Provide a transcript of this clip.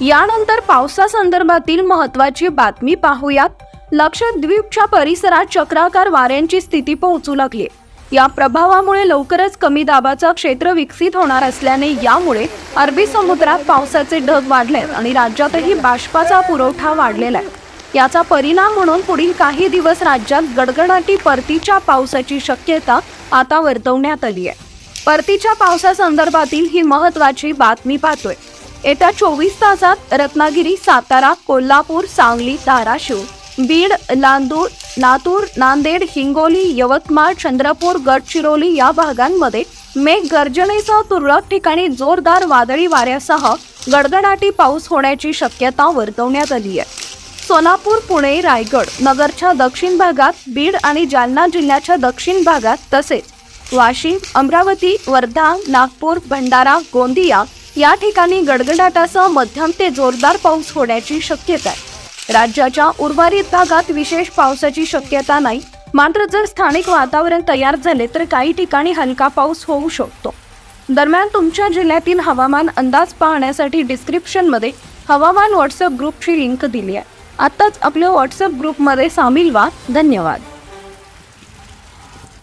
यानंतर पावसासंदर्भातील महत्वाची बातमी पाहूयात. लक्षद्वीपच्या परिसरात चक्राकार वाऱ्यांची स्थिती पोहोचू लागली. या प्रभावामुळे लवकरच कमी दाबाचं क्षेत्र विकसित होणार असल्याने यामुळे अरबी समुद्रात पावसाचे ढग वाढले आणि राज्यातही बाष्पाचा पुरवठा वाढलेला आहे. याचा परिणाम म्हणून पुढील काही दिवस राज्यात गडगडाटी परतीच्या पावसाची शक्यता आता वर्तवण्यात आली आहे. परतीच्या पावसासंदर्भातील ही महत्वाची बातमी पाहतोय. येत्या चोवीस तासात रत्नागिरी सातारा कोल्हापूर सांगली धाराशिव बीड लांदूर लातूर नांदेड हिंगोली यवतमाळ चंद्रपूर गडचिरोली या भागांमध्ये मेघ गर्जनेसह तुरळक ठिकाणी जोरदार वादळी वाऱ्यासह गडगडाटी पाऊस होण्याची शक्यता वर्तवण्यात आली आहे. सोलापूर पुणे रायगड नगरच्या दक्षिण भागात बीड आणि जालना जिल्ह्याच्या दक्षिण भागात तसेच वाशिम अमरावती वर्धा नागपूर भंडारा गोंदिया या ठिकाणी गडगडाटासह मध्यम ते जोरदार पाऊस होण्याची शक्यता आहे. राज्याच्या उर्वरित भागात विशेष पावसाची शक्यता नाही. मात्र जर स्थानिक वातावरण तयार झाले तर काही ठिकाणी हलका पाऊस होऊ शकतो. दरम्यान तुमच्या जिल्ह्यातील हवामान अंदाज पाहण्यासाठी डिस्क्रिप्शनमध्ये हवामान व्हॉट्सअप ग्रुपची लिंक दिली आहे. आत्ताच आपल्या व्हॉट्सअप ग्रुपमध्ये सामील व्हा. धन्यवाद.